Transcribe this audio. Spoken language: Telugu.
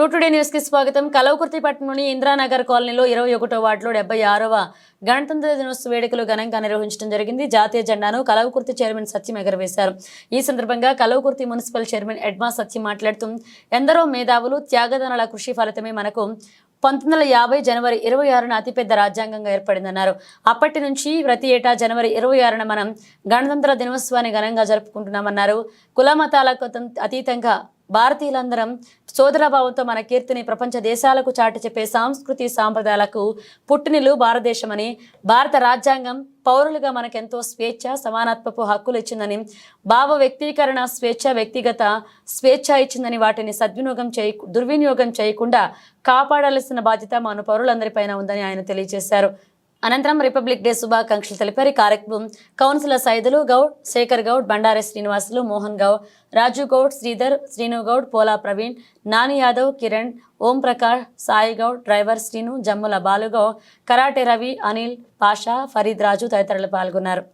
క్లూటుడే న్యూస్కి స్వాగతం. కలవకుర్తిపట్నంలోని ఇందిరానగర్ కాలనీలో ఇరవై ఒకటో వార్డులో డెబ్బై ఆరవ గణతంత్ర దినోత్సవ వేడుకలు ఘనంగా నిర్వహించడం జరిగింది. జాతీయ జెండాను కలవకుర్తి చైర్మన్ సత్యం ఎగరవేశారు ఈ సందర్భంగా కలవకుర్తి మున్సిపల్ చైర్మన్ ఎడ్మా సత్యం మాట్లాడుతూ ఎందరో మేధావులు త్యాగదనాల కృషి ఫలితమే మనకు పంతొమ్మిది వందల యాభై జనవరి ఇరవై ఆరున అతిపెద్ద రాజ్యాంగంగా ఏర్పడిందన్నారు. అప్పటి నుంచి ప్రతి ఏటా జనవరి ఇరవై ఆరున మనం గణతంత్ర దినోత్సవాన్ని ఘనంగా జరుపుకుంటున్నామన్నారు. కుల మతాలకు అతీతంగా భారతీయులందరం సోదరభావంతో మన కీర్తిని ప్రపంచ దేశాలకు చాటి చెప్పే సాంస్కృతి సాంప్రదాయాలకు పుట్టినిలు భారతదేశమని భారత రాజ్యాంగం పౌరులుగా మనకెంతో స్వేచ్ఛ సమానత్వపు హక్కులు ఇచ్చిందని భావ వ్యక్తీకరణ స్వేచ్ఛ వ్యక్తిగత స్వేచ్ఛ ఇచ్చిందని వాటిని సద్వినియోగం చేయ దుర్వినియోగం చేయకుండా కాపాడాల్సిన బాధ్యత మన పౌరులందరిపైన ఉందని ఆయన తెలియజేశారు. అనంతరం రిపబ్లిక్ డే శుభాకాంక్షలు తెలిపారు. కార్యక్రమం councillor Saidulu Goud Shekar Goud Bandare Srinivasulu Mohan Goud Raju Goud Sridhar Srinu Goud Pola Praveen Nani Yadav Kiran Om Prakash Sai Goud driver Srinu Jammula Balu Goud karate Ravi Anil Pasha Fareed Raju తదితరులు పాల్గొన్నారు.